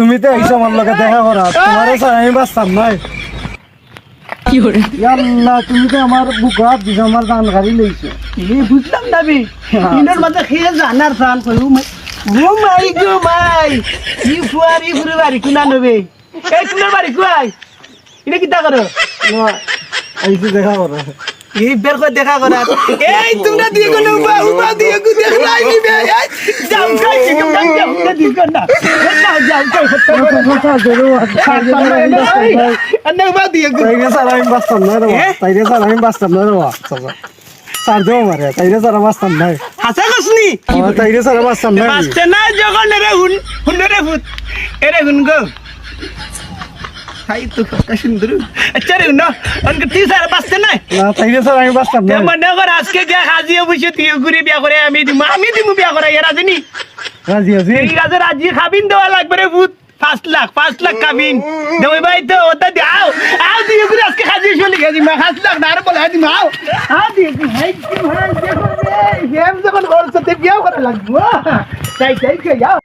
তুমি তো এই সময় লোকে দেখা করা তোমার আমি বাঁচতাম নাই। আল্লাহ তুমি তো আমার বুক হাত দিছো আমার জানকারি লইছো এই বুঝলাম না বে দিনের মাঝে খেয়ে জানার প্রাণ কই ও মাই ও মাই গো মাই। ই ফুয়ারি ফুরে বাড়ি কুনা নবে? এই কুনার বাড়ি কুয়াই এটা কি তা করো আইসি দেখা করা। এই বের করে দেখা করার এই তোমরা দিয়ে কোন উবা উবা দিয়ে কু দেখলাই নি বে যাও কাই কি কাই যাও কে দি কর না। যাও যাও কাই সত্য করে আন্না উবা দিয়ে কু তাইরে স্যার আমি বাঁচতাম না রে তাইরে স্যার আমি বাঁচতাম না রে স্যার দেও মারে তাইরে স্যার বাঁচতাম নাই হাসা কসনি? তাইরে স্যার বাঁচতাম নাই বাঁচতে না যখন রে হুন হুন রে ফুট এরে হুন গো। তো কত সুন্দর। আচ্ছা না। অনকে তি স্যার বাঁচতে নাই? না তাইরে স্যার আমি বাঁচতাম না মনে কর আজকে গিয়া হাজিয়ে বসে তুই ঘুরে বিয়া করে আমি দিমু আমি দিমু বিয়া করে এরা জানি। রাজি আছি। এই কাজে রাজি খাবিন দেওয়া লাগবে রে ভূত। পাঁচ লাখ পাঁচ লাখ খাবিন। দেবো ভাই তো ওটা দাও আও দিয়ে ঘুরে আজকে খাজিয়ে চলে গেছি মা পাঁচ লাখ না আর বলে হাজি মাও আও। দিয়ে ভাই কি ভাই দেখো রে হেম যখন ওর সাথে বিয়া করা লাগবে তাই তাই কে যাও